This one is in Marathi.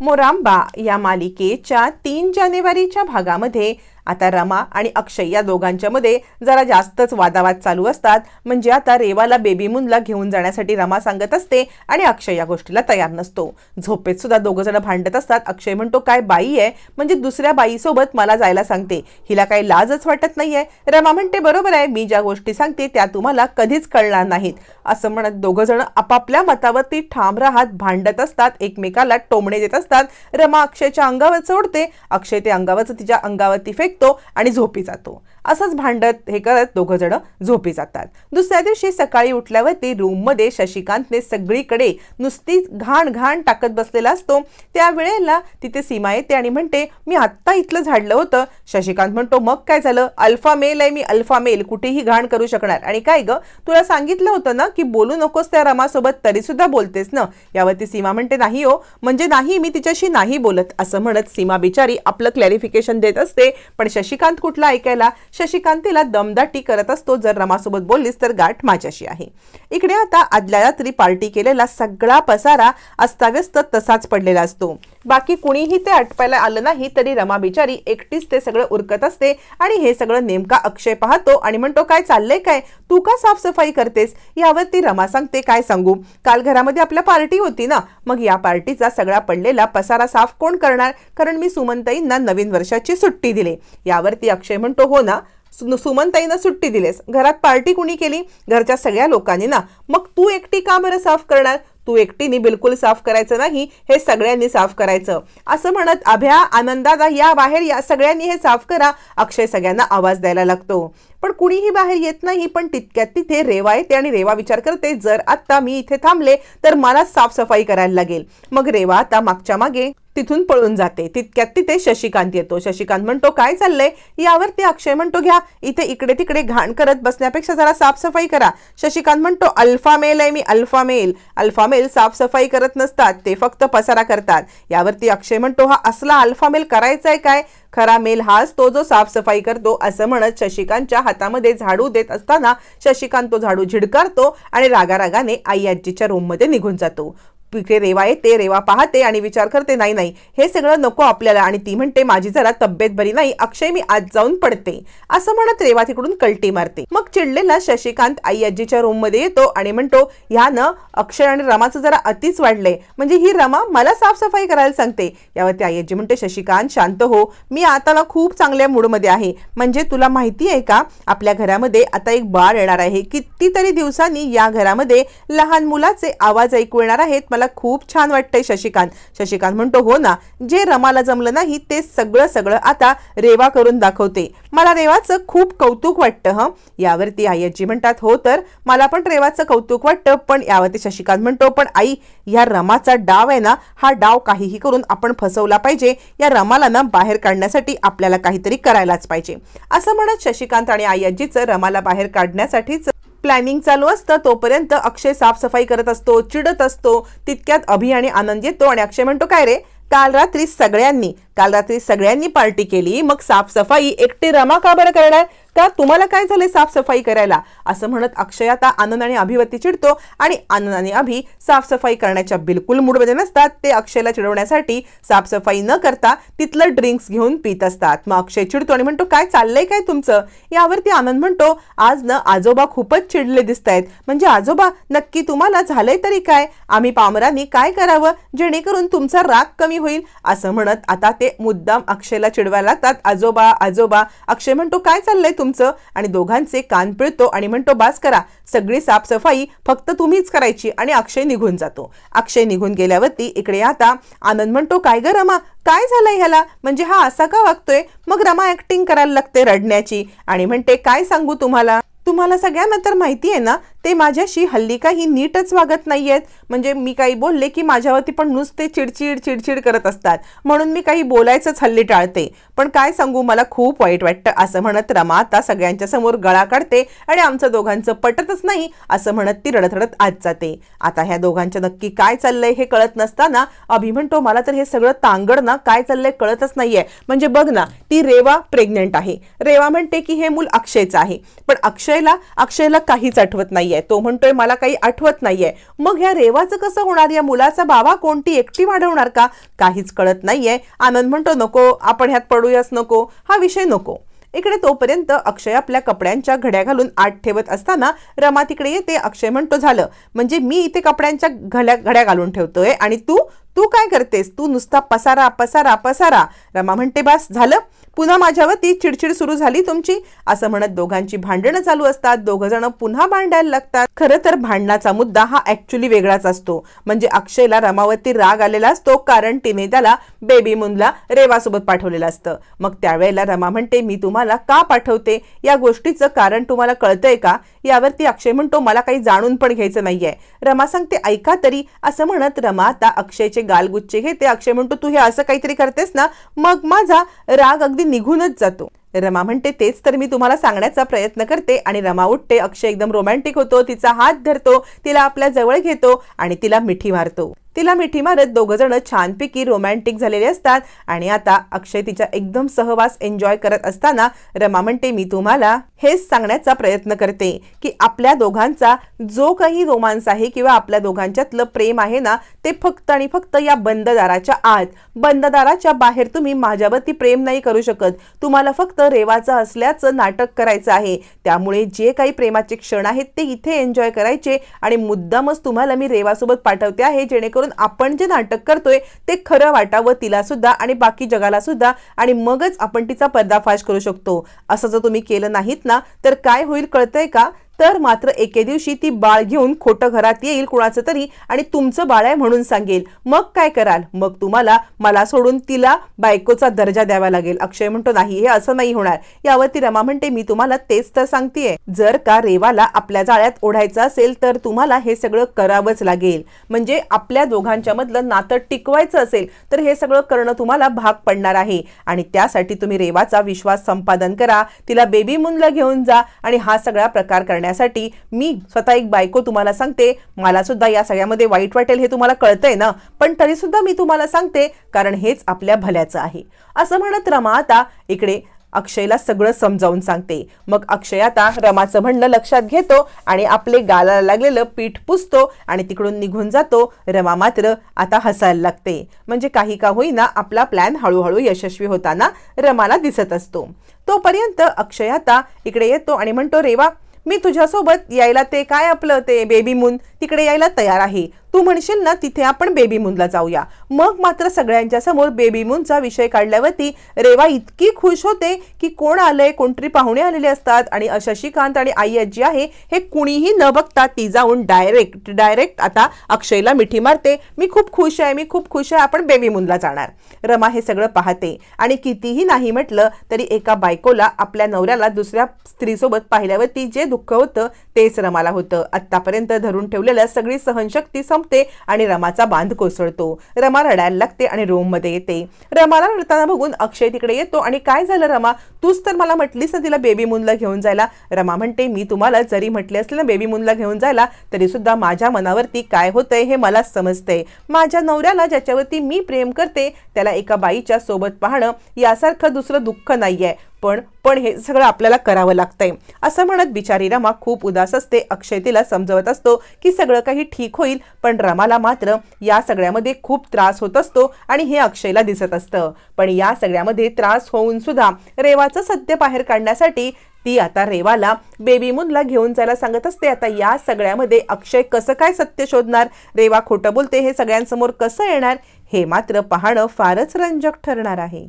मोरांबा या मालिकेच्या तीन जानेवारीच्या भागामध्ये आता रमा आणि अक्षय या दोघांच्या मध्ये जरा जास्तच वादावाद चालू असतात. म्हणजे आता रेवाला बेबी मूनला घेऊन जाण्यासाठी रमा सांगत असते आणि अक्षय या गोष्टीला तयार नसतो. झोपेत सुद्धा दोघं जण भांडत असतात. अक्षय म्हणतो काय बाई आहे? म्हणजे दुसऱ्या बाईसोबत मला जायला सांगते. हिला काही लाजच वाटत नाहीये. रमा म्हणते बरोबर आहे. मी ज्या गोष्टी सांगते त्या तुम्हाला कधीच कळणार नाहीत. असं म्हणत दोघं जण आपापल्या मतावरती ठाम राहत भांडत असतात. एकमेकाला टोमणे देत असतात. रमा अक्षयच्या अंगावर चोडते अक्षय ते अंगावरचं तिच्या अंगावरती फेकतो. आणि झोपी जातो. असंच भांडत हे करत दोघं जण झोपी जातात. दुसऱ्या दिवशी सकाळी उठल्यावरती रूममध्ये शशिकांतने सगळीकडे नुसतीच घाण घाण टाकत बसलेला असतो. त्यावेळेला तिथे सीमा येते आणि म्हणते मी आत्ता इथलं झाडलं होतं. शशिकांत म्हणतो मग काय झालं? अल्फा मेल आहे मी अल्फा मेल. कुठेही घाण करू शकणार. आणि काय ग? तुला सांगितलं होतं ना की बोलू नकोस त्या रमासोबत तरीसुद्धा बोलतेस ना? यावरती सीमा म्हणते नाही हो. म्हणजे नाही मी तिच्याशी नाही बोलत. असं म्हणत सीमा बिचारी आपलं क्लॅरिफिकेशन देत असते. पण शशिकांत कुठला ऐकायला? शशिकांत तिला दमदाटी करत असतो. जर रमासोबत बोललीस तर गाठ माझ्याशी आहे. इकडे आता आदल्या रात्री पार्टी केलेला सगळा पसारा अस्ताव्यस्त तसाच पडलेला असतो. बाकी कुणीही ते आटपायला आलं नाही तरी रमा बिचारी एकटीच ते सगळं उरकत असते. आणि हे सगळं नेमका अक्षय पाहतो आणि म्हणतो काय चाललंय काय? तू का साफसफाई करतेस? यावर ती रमा सांगते काय सांगू? काल घरामध्ये आपल्या पार्टी होती ना. मग या पार्टीचा सगळा पडलेला पसारा साफ कोण करणार? कारण मी सुमनताईंना नवीन वर्षाची सुट्टी दिली. यावरती अक्षय म्हणतो हो ना. सु- सुट्टी दिलेस. घरात पार्टी कुणी केली? घरच्या सगळ्या लोकांनी ना. मग तू एकटी का बरं साफ करणार? तू एकटीने बिलकुल साफ करायचं नाही हे सगळ्यांनी साफ करायचं. असं म्हणत अभ्या आनंदादा या बाहेर या सगळ्यांनी हे साफ करा. अक्षय सगळ्यांना आवाज द्यायला लागतो. पण कुणीही बाहेर येत नाही पण तितक्यात तिथे रेवा येते आणि रेवा विचार करते जर आता मी इथे थांबले तर मला साफसफाई करायला लागेल. मग रेवा आता मागच्या मागे तिथून पळून जाते. तितक्यात तिथे शशिकांत येतो. शशिकांत म्हणतो काय चाललंय? यावरती अक्षय म्हणतो घ्या इथे इकडे तिकडे घाण करत बसण्यापेक्षा जरा साफसफाई करा. शशिकांत म्हणतो अल्फा मेल आहे मी अल्फा मेल. अल्फा मेल साफसफाई करत नसतात ते फक्त पसारा करतात. यावरती अक्षय म्हणतो हा असला अल्फा मेल करायचा आहे काय? खरा मेल हाच तो जो साफसफाई करतो असं म्हणत शशिकांतच्या हातामध्ये झाडू देत असताना शशिकांत तो झाडू झिडकारतो आणि रागारागाने आई आजीच्या रूममध्ये निघून जातो. तिथे रेवा येते रेवा पाहते आणि विचार करते नाही नाही हे सगळं नको आपल्याला. आणि ती म्हणते माझी जरा तब्येत बरी नाही अक्षय मी आज जाऊन पडते. असं म्हणत रेवा तिकडून कलटी मारते. मग चिडलेला शशिकांत आई आजीच्या रूममध्ये येतो आणि म्हणतो ह्यानं अक्षय आणि रमाचं जरा अतिच वाढलंय. म्हणजे ही रमा मला साफसफाई करायला सांगते. यावरती आई आजी म्हणते शशिकांत शांत हो. मी आताला खूप चांगल्या मूडमध्ये आहे. म्हणजे तुला माहिती आहे का आपल्या घरामध्ये आता एक बाळ येणार आहे. कितीतरी दिवसांनी या घरामध्ये लहान मुलाचे आवाज ऐकू येणार आहेत. मला खूप छान वाटतंय शशिकांत. शशिकांत म्हणतो हो ना जे रमाला जमलं नाही ते सगळं सगळं आता रेवा करून दाखवते. मला रेवाचं खूप कौतुक वाटतं हं. यावरती आई आजी म्हणतात हो तर मला पण रेवाचं कौतुक वाटतं पण यावरती शशिकांत म्हणतो पण आई या रमाचा डाव आहे ना हा डाव काहीही करून आपण फसवला पाहिजे. या रमाला ना बाहेर काढण्यासाठी आपल्याला काहीतरी करायलाच पाहिजे. असं म्हणत शशिकांत आणि आई आजीचं रमाला बाहेर काढण्यासाठीच प्लॅनिंग चालू असतं तोपर्यंत अक्षय साफसफाई करत असतो चिडत असतो तितक्यात अभि आणि आनंद येतो आणि अक्षय म्हणतो काय रे काल रात्री सगळ्यांनी काल रात्री सगळ्यांनी पार्टी केली मग साफसफाई एकटी रमा का बरं करणार? का तुम्हाला काय झाले साफसफाई करायला? असं म्हणत अक्षय आता आनंद आणि अभिवती चिडतो आणि आनंद आणि अभि साफसफाई करण्याच्या बिलकुल मूडमध्ये नसतात. ते अक्षयला चिडवण्यासाठी साफसफाई न करता तिथलं ड्रिंक्स घेऊन पित असतात. मग अक्षय चिडतो आणि म्हणतो काय चाललंय काय तुमचं? यावरती आनंद म्हणतो आज न आजोबा खूपच चिडले दिसत आहेत म्हणजे आजोबा नक्की तुम्हाला झालंय तरी काय? आम्ही पामरांनी काय करावं? जेणेकरून तुमचा राग कमी होईल. असं म्हणत आता ते मुद्दाम अक्षयला चिडवायला लागतात. आजोबा आजोबा. अक्षय म्हणतो काय चाललंय तुमचं आणि दोघांचे कान पिळतो आणि म्हणतो बास करा सगळी साफसफाई फक्त तुम्हीच करायची. आणि अक्षय निघून जातो. अक्षय निघून गेल्यावरती इकडे आता आनंद म्हणतो काय ग रमा काय झालंय ह्याला? म्हणजे हा असा का वागतोय? मग रमा ऍक्टिंग करायला लागते रडण्याची. आणि म्हणते काय सांगू तुम्हाला? तुम्हाला सगळ्यांना तर माहिती आहे ना ते माझ्याशी हल्ली काही नीटच वागत नाही आहेत म्हणजे मी काही बोलले की माझ्यावरती पण नुसते चिडचिड चिडचिड करत असतात. म्हणून मी काही बोलायचंच हल्ली टाळते. पण काय सांगू मला खूप वाईट वाटतं असं म्हणत रमा आता सगळ्यांच्या समोर गळा काढते आणि आमचं दोघांचं पटतच नाही असं म्हणत ती रडत रडत आत जाते. आता ह्या दोघांच्या नक्की काय चाललंय हे कळत नसताना अभि म्हणतो मला तर हे सगळं तांगड ना काय चाललंय कळतच नाहीये. म्हणजे बघ ना ती रेवा प्रेग्नेंट आहे. रेवा म्हणते की हे मूल अक्षयचं आहे. पण अक्षयला अक्षयला काहीच आठवत नाही नाहीये. तो म्हणतोय मला काही आठवत नाहीये. मग ह्या रेवाचं कसं होणार? या मुलाचा बाबा कोणती एकटी वाढवणार का? काहीच कळत नाहीये. आनंद म्हणतो नको आपण ह्यात पडूयाच नको. हा विषय नको. इकडे तोपर्यंत अक्षय आपल्या कपड्यांच्या घड्या घालून आत ठेवत असताना रमा तिकडे येते. अक्षय म्हणतो झालं. म्हणजे मी इथे कपड्यांच्या घड्या घड्या घालून ठेवतोय आणि तू तू काय करतेस? तू नुसता पसारा पसारा पसारा. रमा म्हणते बास झालं. पुन्हा माझ्यावर ती चिडचिड सुरू झाली तुमची. असं म्हणत दोघांची भांडणं चालू असतात. दोघ जण पुन्हा भांडायला लागतात. खरं तर भांडणाचा मुद्दा हा ऍक्च्युली वेगळाच असतो. म्हणजे अक्षयला रमावरती राग आलेला असतो कारण तिने त्याला बेबी मुनला रेवासोबत पाठवलेलं असतं. मग त्यावेळेला रमा म्हणते मी तुम्हाला का पाठवते? या गोष्टीचं कारण तुम्हाला कळतंय का? यावरती अक्षय म्हणतो मला काही जाणून पण घ्यायचं नाहीये. रमा सांगते ऐका तरी. असं म्हणत रमा आता अक्षयचे गालगुच्चे घेते अक्षय म्हणतो तू हे असं काहीतरी करतेस ना मग माझा राग अगदी निघूनच जातो. रमा म्हणते तेच तर मी तुम्हाला सांगण्याचा प्रयत्न करते. आणि रमा उठते अक्षय एकदम रोमॅन्टिक होतो तिचा हात धरतो तिला आपल्या जवळ घेतो आणि तिला मिठी मारतो. तिला मिठी मारत दोघंजणं छानपैकी रोमॅन्टिक झालेले असतात. आणि आता अक्षय तिच्या एकदम सहवास एन्जॉय करत असताना रमा म्हणते मी तुम्हाला हेच सांगण्याचा प्रयत्न करते की आपल्या दोघांचा जो काही रोमांस आहे किंवा आपल्या दोघांच्यातलं प्रेम आहे ना ते फक्त आणि फक्त या बंद दाराच्या आत. बंद दाराच्या बाहेर तुम्ही माझ्यावरती प्रेम नाही करू शकत. तुम्हाला फक्त रेवाचं असल्याचं नाटक करायचं आहे. त्यामुळे जे काही प्रेमाचे क्षण आहेत ते इथे एन्जॉय करायचे आणि मुद्दामच तुम्हाला मी रेवासोबत पाठवते आहे जेणेकरून आपण जे नाटक करतोय ते खरं वाटावं तिला सुद्धा आणि बाकी जगाला सुद्धा आणि मगच आपण तिचा पर्दाफाश करू शकतो. असं जर तुम्ही केलं नाहीत ना तर काय होईल कळतंय का? तर मात्र एके दिवशी ती बाळ घेऊन खोटं घरात येईल कुणाचं तरी आणि तुमचं बाळ आहे म्हणून सांगेल. मग काय कराल? मग तुम्हाला मला सोडून तिला बायकोचा दर्जा द्यावा लागेल. अक्षय म्हणतो नाही हे असं नाही होणार. यावरती रमा म्हणते मी तुम्हाला तेच तर सांगतेय. जर का रेवाला आपल्या जाळ्यात ओढायचं असेल तर तुम्हाला हे सगळं करावंच लागेल. म्हणजे आपल्या दोघांच्या मधलं नातं टिकवायचं असेल तर हे सगळं करणं तुम्हाला भाग पडणार आहे. आणि त्यासाठी तुम्ही रेवाचा विश्वास संपादन करा. तिला बेबी मुनला घेऊन जा आणि हा सगळा प्रकार करण्यासाठी मी स्वतः एक बायको तुम्हाला सांगते. मला सुद्धा या सगळ्यामध्ये वाईट वाटेल हे तुम्हाला कळतंय ना? पण तरी सुद्धा मी तुम्हाला सांगते कारण हेच आपल्या भल्याचं आहे. असं म्हणत रमा आता इकडे अक्षयला सगळं समजावून सांगते. मग अक्षय आता रमाचं म्हणणं लक्षात घेतो आणि आपले गालाला लागलेलं पीठ पुसतो आणि तिकडून निघून जातो. रमा मात्र आता हसायला लागते. म्हणजे काही का होईना आपला प्लॅन हळूहळू यशस्वी होताना रमाला दिसत असतो. तोपर्यंत अक्षय आता इकडे येतो आणि म्हणतो रेवा मी तुझ्यासोबत यायला ते काय आपलं ते बेबी मून तिकडे यायला तयार आहे. तू म्हणशील ना तिथे आपण बेबी मूनला जाऊया. मग मात्र सगळ्यांच्या समोर बेबी मूनचा विषय काढल्यावरती रेवा इतकी खुश होते की कोण आलंय कोणतरी पाहुणे आलेले असतात आणि शशिकांत आणि आई आजी आहे हे कुणीही न बघता ती जाऊन डायरेक्ट डायरेक्ट आता अक्षयला मिठी मारते. मी खूप खुश आहे मी खूप खुश आहे आपण बेबी मूनला जाणार. रमा हे सगळं पाहते आणि कितीही नाही म्हटलं तरी एका बायकोला आपल्या नवऱ्याला दुसऱ्या स्त्रीसोबत पाहिल्यावरती जे दुःख होतं तेच रमाला होतं. आतापर्यंत धरून ठेवलेल्या सगळी सहनशक्ती संपते आणि रमाचा बांध कोसळतो. रमा रडायला लागते आणि रूममध्ये येते. रमाला रडताना बघून अक्षय तिकडे येतो आणि काय झालं रमा? तूच तर मला म्हटलीस ना तिला बेबी मूनला घेऊन जायला. रमा म्हणते मी तुम्हाला जरी म्हटले असले ना बेबी मूनला घेऊन जायला तरी सुद्धा माझ्या मनावरती काय होतंय हे मला समजतंय. माझ्या नवऱ्याला ज्याच्यावरती मी प्रेम करते त्याला एका बाईच्या सोबत पाहणं यासारखं दुसरं दुःख नाही आहे पण पण हे सगळं आपल्याला करावं लागतंय. असं म्हणत बिचारी रमा खूप उदास असते. अक्षय तिला समजवत असतो की सगळं काही ठीक होईल पण रमाला मात्र या सगळ्यामध्ये खूप त्रास होत असतो आणि हे अक्षयला दिसत असतं. पण या सगळ्यामध्ये त्रास होऊन सुद्धा रेवाचं सत्य बाहेर काढण्यासाठी ती आता रेवाला बेबी मूनला घेऊन जायला सांगत असते. आता या सगळ्यामध्ये अक्षय कसं काय सत्य शोधणार? रेवा खोटं बोलते. हे सगळ्यांसमोर कसं येणार? हे मात्र पाहणं फारच रंजक ठरणार आहे.